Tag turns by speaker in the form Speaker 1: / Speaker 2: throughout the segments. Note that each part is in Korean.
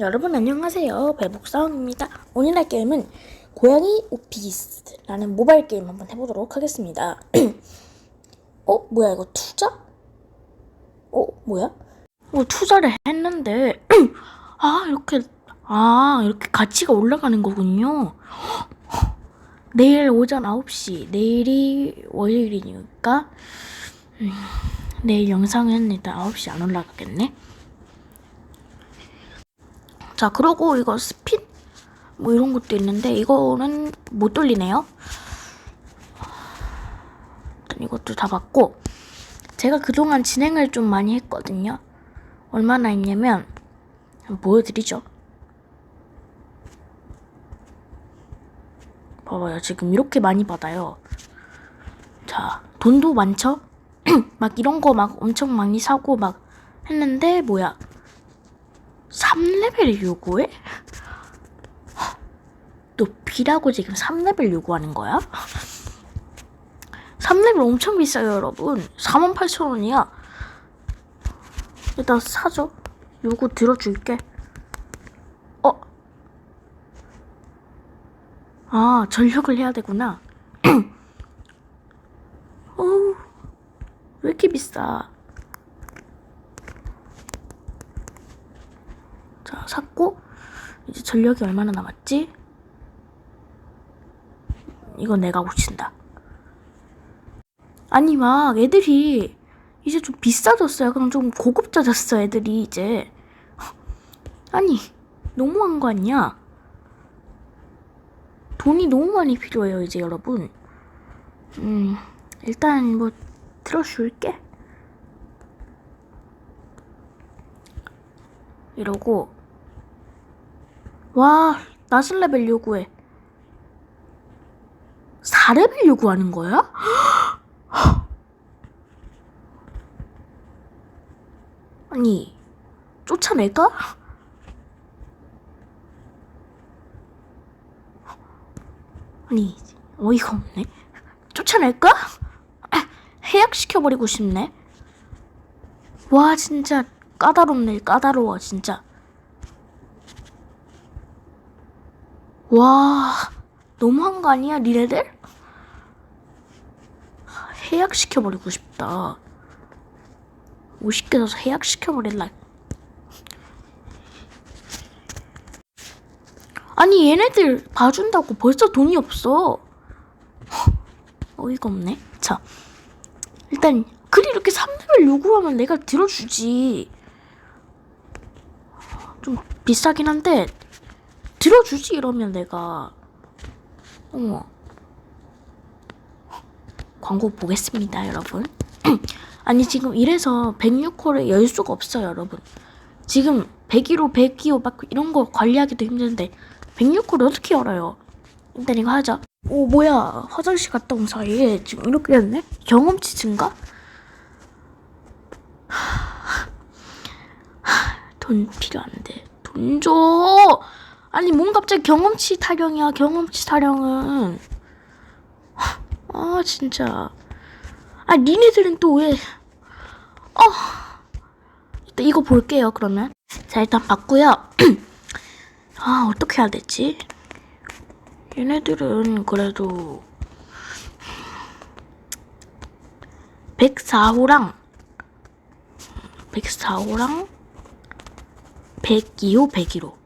Speaker 1: 여러분 안녕하세요 배복사원입니다 오늘 할 게임은 고양이 오피스라는 모바일 게임 한번 해보도록 하겠습니다 어? 뭐야 이거 투자? 어? 뭐야? 어 투자를 했는데 아 이렇게 아 이렇게 가치가 올라가는 거군요 내일 오전 9시 내일이 월요일이니까 음, 내일 영상은 일단 9시 안 올라가겠네 자, 그러고 이거 스핀? 뭐 이런 것도 있는데 이거는 못 돌리네요. 이것도 다 받고 제가 그동안 진행을 좀 많이 했거든요. 얼마나 했냐면 보여드리죠. 봐봐요. 지금 이렇게 많이 받아요. 자, 돈도 많죠? 막 이런 거 막 엄청 많이 사고 막 했는데 뭐야 3레벨 요구해? 너 비라고 지금 3레벨 요구하는 거야? 3레벨 엄청 비싸요, 여러분. 48,000원이야. 일단 사줘. 요구 들어줄게. 어? 아, 전력을 해야 되구나. 어우, 왜 이렇게 비싸? 자, 샀고, 이제 전력이 얼마나 남았지? 이건 내가 고친다. 아니, 막, 애들이, 이제 좀 비싸졌어요. 그럼 좀 고급져졌어, 애들이, 이제. 아니, 너무한 거 아니야? 돈이 너무 많이 필요해요, 이제 여러분. 음, 일단 뭐, 들어줄게. 이러고 와 낮은 레벨 요구해 4레벨 요구하는 거야? 아니 쫓아낼까? 아니 어이가 없네 쫓아낼까? 아, 해약시켜버리고 싶네 와 진짜 까다롭네 까다로워 진짜 와 너무한 거 아니야 니네들? 해약시켜버리고 싶다. 50개 넣어서 해약시켜버릴라. 아니 얘네들 봐준다고 벌써 돈이 없어. 어이가 없네. 자 일단 그리 이렇게 3레벨 요구하면 내가 들어주지. 좀 비싸긴 한데 들어주지 이러면 내가. 어머. 광고 보겠습니다 여러분. 아니 지금 이래서 106호를 열 수가 없어요 여러분. 지금 101호 102호 막 이런 거 관리하기도 힘든데 106호를 어떻게 열어요? 일단 이거 하자. 오 뭐야. 화장실 갔다 온 사이에 지금 이렇게 됐네? 경험치 증가? 돈 필요한데. 돈 줘. 아니 뭔 갑자기 경험치 타령이야 경험치 타령은. 아 진짜. 아 니네들은 또 왜? 어. 일단 이거 볼게요 그러면. 자 일단 봤고요. 아 어떻게 해야 되지? 얘네들은 그래도 104호랑 104호랑? 102호, 101호.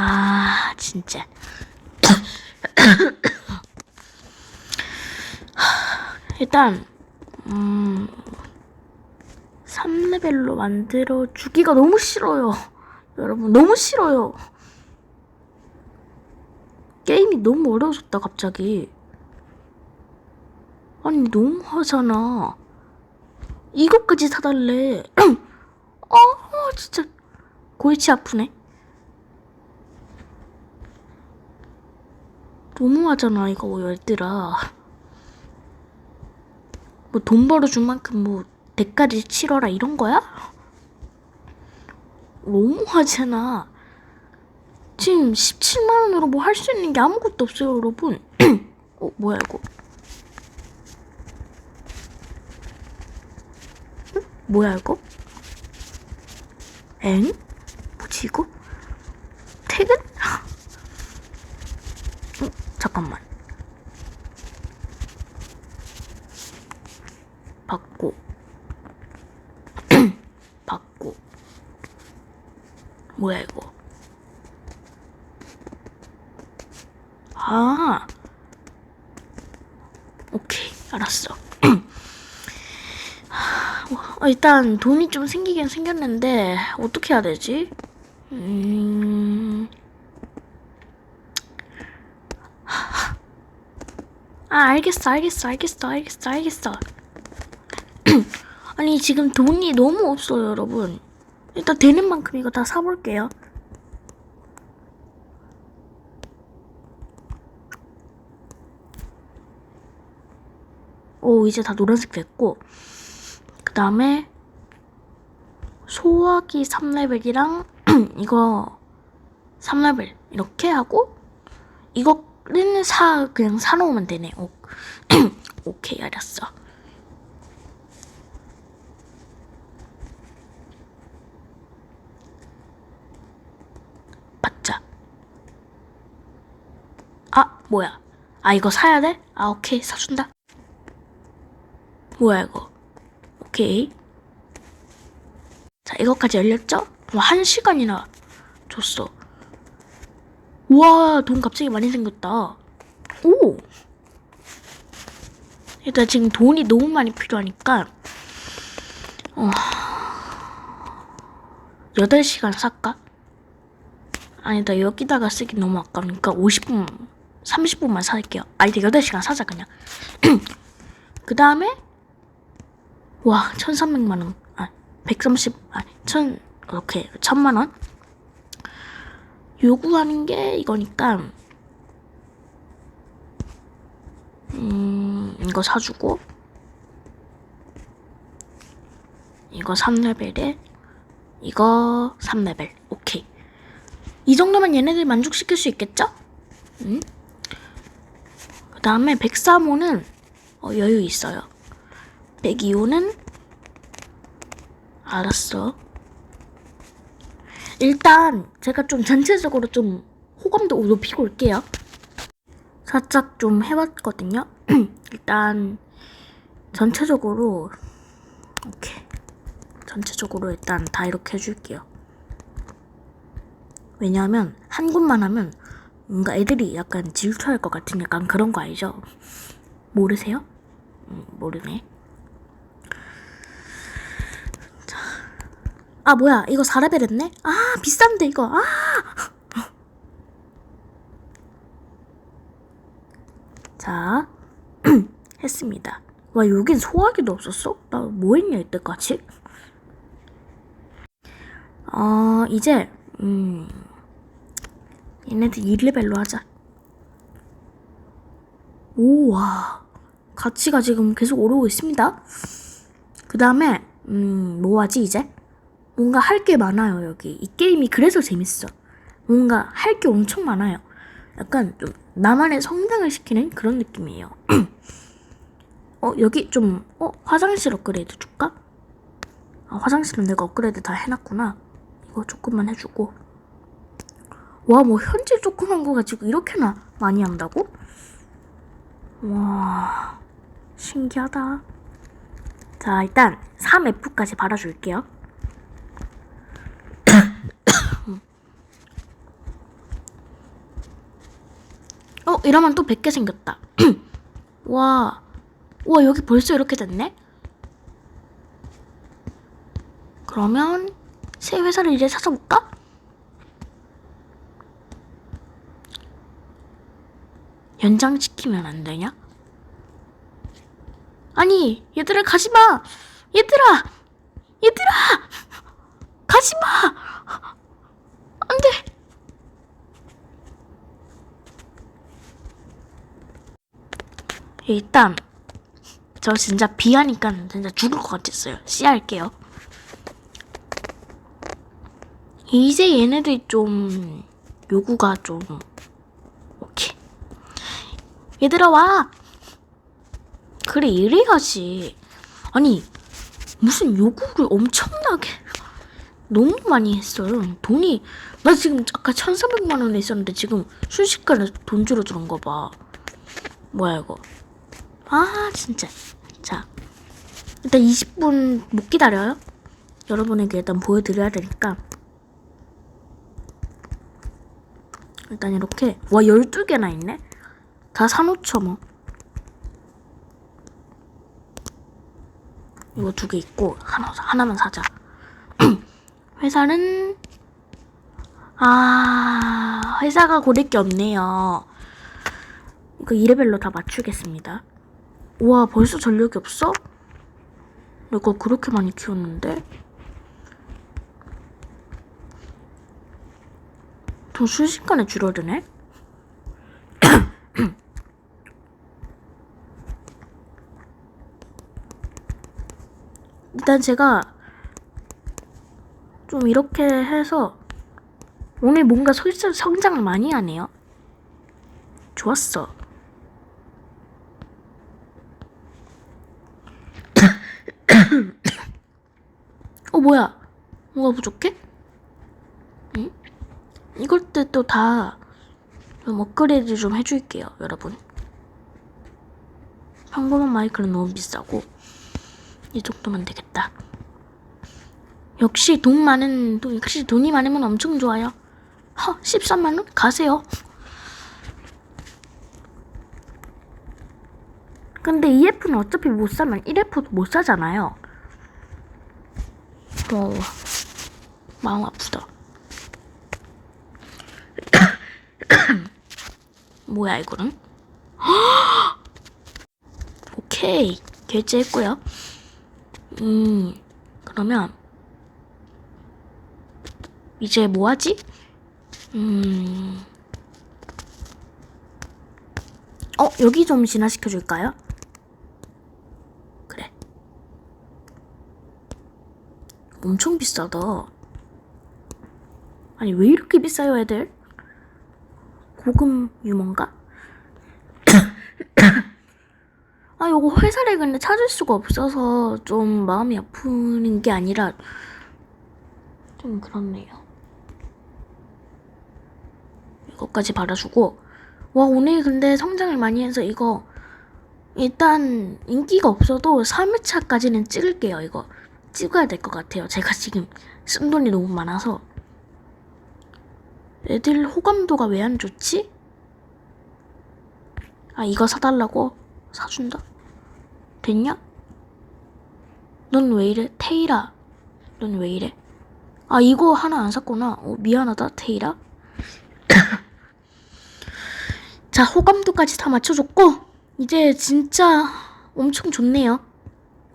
Speaker 1: 아, 진짜. 일단, 음, 3레벨로 만들어 주기가 너무 싫어요. 여러분, 너무 싫어요. 게임이 너무 어려워졌다, 갑자기. 아니, 너무 하잖아. 이것까지 사달래. 어, 진짜 골치 아프네. 너무하잖아 이거 열들아. 뭐 돈 벌어준 만큼 뭐 대가를 치러라 이런 거야? 너무하잖아. 지금 17만 원으로 뭐 할 수 있는 게 아무것도 없어요 여러분. 어 뭐야 이거? 응? 뭐야 이거? 엥? 뭐지 이거? 퇴근? 어, 잠깐만. 받고. 받고. 뭐야 이거? 아. 오케이, 알았어. 어, 일단 돈이 좀 생기긴 생겼는데 어떻게 해야 되지? 음... 아 알겠어 알겠어 알겠어 알겠어 알겠어. 아니 지금 돈이 너무 없어요 여러분. 일단 되는 만큼 이거 다 사볼게요. 오 이제 다 노란색 됐고. 그 다음에 소화기 3레벨이랑 이거 3레벨 이렇게 하고 이거 는 사 그냥 사놓으면 되네. 오, 오케이 알았어. 받자. 아 뭐야? 아 이거 사야 돼? 아 오케이 사준다. 뭐야 이거? 오케이. 자 이거까지 열렸죠? 와, 한 시간이나 줬어 우와 돈 갑자기 많이 생겼다 오 일단 지금 돈이 너무 많이 필요하니까 어 8시간 살까? 아니다 여기다가 쓰기 너무 아까우니까 50분 30분만 살게요 아니다 8시간 사자 그냥 그 다음에 와, 1,300만 원. 아, 130, 아, 1,000, 이렇게, 1,000만 원. 요구하는 게 이거니까, 음, 이거 사주고, 이거 3레벨에, 이거 3레벨. 오케이. 이 정도면 얘네들 만족시킬 수 있겠죠? 음? 그 다음에 103호는 어, 여유 있어요. 102호는 알았어. 일단 제가 좀 전체적으로 좀 호감도 높이고 올게요. 살짝 좀 해봤거든요. 일단 전체적으로 오케이 전체적으로 일단 다 이렇게 해줄게요. 왜냐하면 한 곳만 하면 뭔가 애들이 약간 질투할 것 같은 약간 그런 거 알죠? 모르세요? 음, 모르네. 아 뭐야 이거 4레벨 했네? 아 비싼데 이거 아 자, 했습니다. 와, 여긴 소화기도 없었어? 나 뭐 했냐, 이때까지? 어, 이제, 음, 얘네들 1레벨로 하자. 우와, 가치가 지금 계속 오르고 있습니다. 그 다음에, 음, 뭐 하지, 이제? 뭔가 할 게 많아요, 여기. 이 게임이 그래서 재밌어. 뭔가 할 게 엄청 많아요. 약간 좀 나만의 성장을 시키는 그런 느낌이에요. 어, 여기 좀, 어, 화장실 업그레이드 줄까? 아, 화장실은 내가 업그레이드 다 해놨구나. 이거 조금만 해주고. 와, 뭐, 현질 조그만 거 가지고 이렇게나 많이 한다고? 와, 신기하다. 자, 일단 3F까지 받아줄게요. 어, 이러면 또 100개 생겼다. 와, 와, 여기 벌써 이렇게 됐네? 그러면 새 회사를 이제 찾아볼까? 연장시키면 안 되냐? 아니, 얘들아, 가지 마! 얘들아! 얘들아! 가지 마! 안 돼! 일단 저 진짜 비하니까 진짜 죽을 것 같았어요. 씨할게요. 이제 얘네들 좀 요구가 좀 오케이. 얘들아 와. 그래 이래야지. 아니 무슨 요구를 엄청나게 너무 많이 했어요. 돈이 나 지금 아까 1,400만 원에 있었는데 지금 순식간에 돈 줄어드는 거 봐. 뭐야 이거? 아 진짜. 자 일단 20분 못 기다려요. 여러분에게 일단 보여드려야 되니까 일단 이렇게 와 12개나 있네. 다 사놓죠 뭐. 이거 두 개 있고 하나 하나만 사자. 회사는 아 회사가 고를 게 없네요. 이거 2레벨로 다 맞추겠습니다. 우와 벌써 전력이 없어? 내가 그렇게 많이 키웠는데 돈 순식간에 줄어드네? 일단 제가 좀 이렇게 해서 오늘 뭔가 솔직 성장을 많이 하네요. 좋았어. 어 뭐야? 뭐가 부족해? 응? 이걸 때도 다좀 업그레이드 좀 해줄게요, 여러분. 평범한 마이크는 너무 비싸고 이 정도면 되겠다. 역시 돈 많은 돈 역시 돈이 많으면 엄청 좋아요. 허 13만 원 가세요. 근데 EF는 어차피 못 사면 1F도 못 사잖아요. 어 마음 아프다. 뭐야 이거는? 오케이 결제했고요. 음 그러면 이제 뭐 하지? 음. 어, 여기 좀 진화시켜 줄까요? 그래. 엄청 비싸다. 아니, 왜 이렇게 비싸요, 애들? 고급 유머인가? 아, 요거 회사를 근데 찾을 수가 없어서 좀 마음이 아프는 게 아니라 좀 그렇네요. 이것까지 받아주고 와 오늘 근데 성장을 많이 해서 이거 일단 인기가 없어도 3회차까지는 찍을게요 이거 찍어야 될 것 같아요 제가 지금 쓴 돈이 너무 많아서 애들 호감도가 왜 안 좋지? 아 이거 사달라고? 사준다? 됐냐? 넌 왜 이래? 테이라 넌 왜 이래? 아 이거 하나 안 샀구나 어, 미안하다 테이라 자, 호감도까지 다 맞춰줬고, 이제 진짜 엄청 좋네요.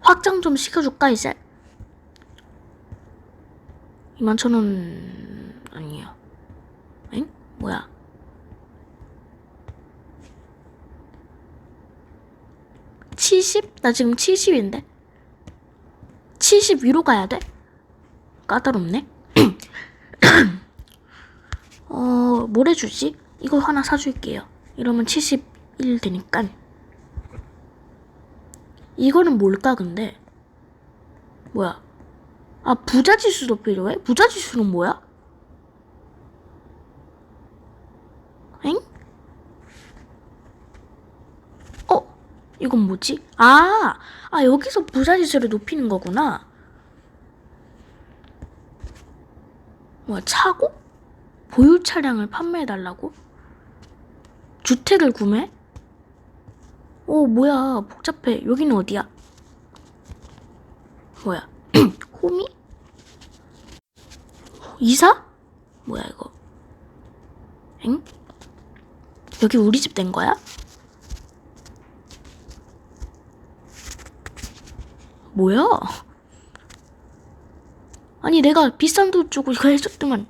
Speaker 1: 확장 좀 시켜줄까, 이제? 21,000원, 아니에요. 엥? 뭐야? 칠십? 나 지금 70인데? 70 위로 가야 돼? 까다롭네? 어, 뭘 해주지? 이거 하나 사줄게요. 이러면 71 되니까. 이거는 뭘까, 근데? 뭐야? 아, 부자지수도 필요해? 부자지수는 뭐야? 엥? 어? 이건 뭐지? 아! 아, 여기서 부자지수를 높이는 거구나. 뭐야, 차고? 보유 차량을 판매해달라고? 주택을 구매? 오, 뭐야. 복잡해. 여기는 어디야? 뭐야? 호미? 이사? 뭐야, 이거? 엥? 여기 우리 집 된 거야? 뭐야? 아니, 내가 비싼 돈 주고 이거 해줬더만.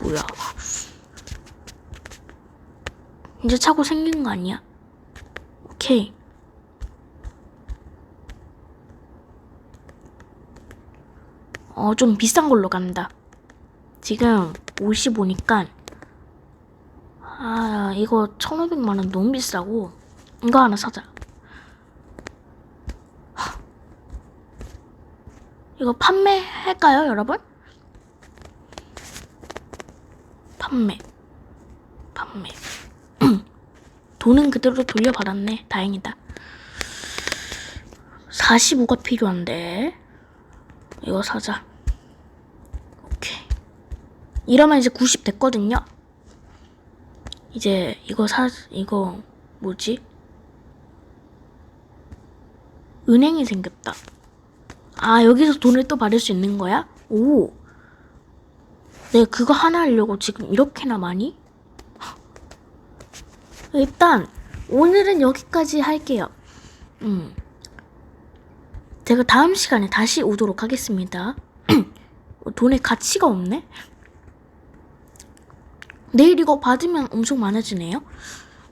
Speaker 1: 뭐야? 이제 차고 생긴 거 아니야? 오케이. 어, 좀 비싼 걸로 간다. 지금 55니까. 아, 이거 1,500만 원 너무 비싸고. 이거 하나 사자. 이거 판매할까요, 여러분? 판매. 판매. 돈은 그대로 돌려받았네. 다행이다. 45가 필요한데. 이거 사자. 오케이. 이러면 이제 90 됐거든요. 이제 이거 사, 이거 뭐지? 은행이 생겼다. 아, 여기서 돈을 또 받을 수 있는 거야? 오. 내가 그거 하나 하려고 지금 이렇게나 많이? 일단, 오늘은 여기까지 할게요. 음. 제가 다음 시간에 다시 오도록 하겠습니다. 돈의 가치가 없네? 내일 이거 받으면 엄청 많아지네요.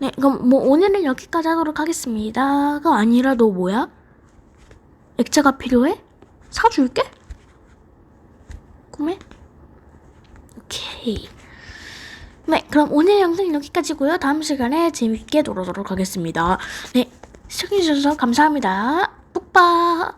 Speaker 1: 네, 그럼 뭐 오늘은 여기까지 하도록 하겠습니다가 아니라 너 뭐야? 액자가 필요해? 사줄게? 구매? 오케이. 네, 그럼 오늘 영상은 여기까지고요. 다음 시간에 재밌게 놀아도록 하겠습니다. 네, 시청해주셔서 감사합니다. 뿌빠!